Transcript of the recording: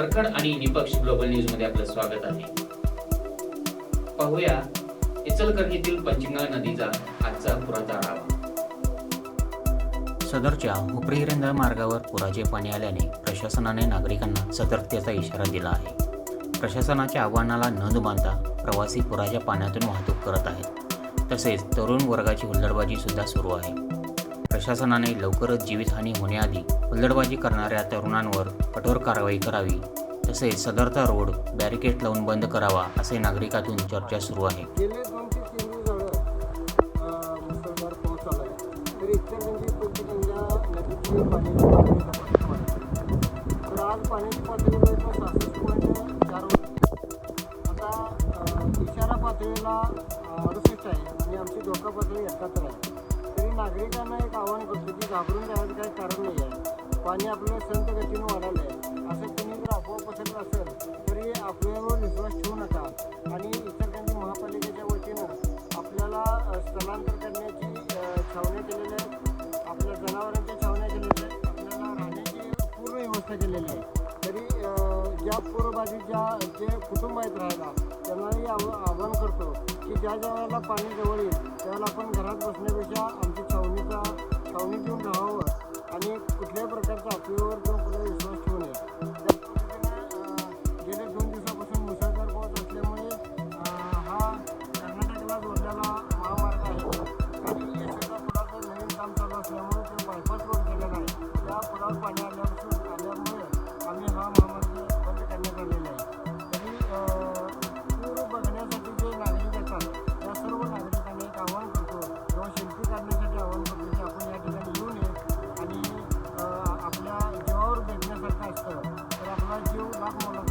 परखड आणि निपक्ष ग्लोबल न्यूजमध्ये आपलं स्वागत आहे. पाहूया इचलकरणीतील पंचगंगा नदीचा आजचा पुराचा आढावा. सदरच्या हुपरी मार्गावर पुराचे पाणी आल्याने प्रशासनाने नागरिकांना सतर्कतेचा इशारा दिला आहे. प्रशासनाच्या आव्हानाला न बांधता प्रवासी पुराच्या पाण्यातून वाहतूक करत आहेत. तसेच तरुण वर्गाची हुल्लडबाजी सुद्धा सुरू आहे. प्रशासनाने लवकरच जीवितहानी होण्याआधी हुल्लडबाजी करणाऱ्या तरुणांवर कठोर कारवाई करावी. तसेच सदरचा रोड बॅरिकेड लावून बंद करावा असे नागरिकातून चर्चा सुरू आहे. आता इशारा पातळीला अडुसष्ट आहे आणि आमची धोका पातळी एकाहत्तर आहे. नागरिकांना एक आव्हान करतो की घाबरून जायचं काही कारण नाही आहे. पाणी आपल्याला संत गतीनं वाढायला आहे. असं तुम्ही जर अफवा पसरत असेल तरी आपल्यावर विश्वास ठेवू नका. आणि इचलकरंजी महापालिकेच्या वतीनं आपल्याला स्थलांतर करण्याची छावण्या केलेल्या आहेत. आपल्या जनावरांच्या छावण्या केलेल्या आहेत. आपल्याला राहण्याची पूर्ण व्यवस्था केलेली आहे. पूरबाधितच्या जे कुटुंब आहेत राहायला त्यांनाही आव आव्हान करतो की ज्या ज्या वेळेला पाणी जवळ येईल त्यावेळेला आपण घरात बसण्यापेक्षा आमची छावणीचा छावणी देऊन राहावं आणि कुठल्याही प्रकारच्या आपल्यावर जो कुठला विश्वास ठेवू नये. त्या गेल्या दोन दिवसापासून मुसळधार पाऊस असल्यामुळे हा कर्नाटकला जोडलेला महामार्ग आहे. आणि पुलाचं नवीन काम चालू असल्यामुळे ते बायपास रोड केलेला आहे. त्या पुलावर पाणी आल्यापासून 然后呢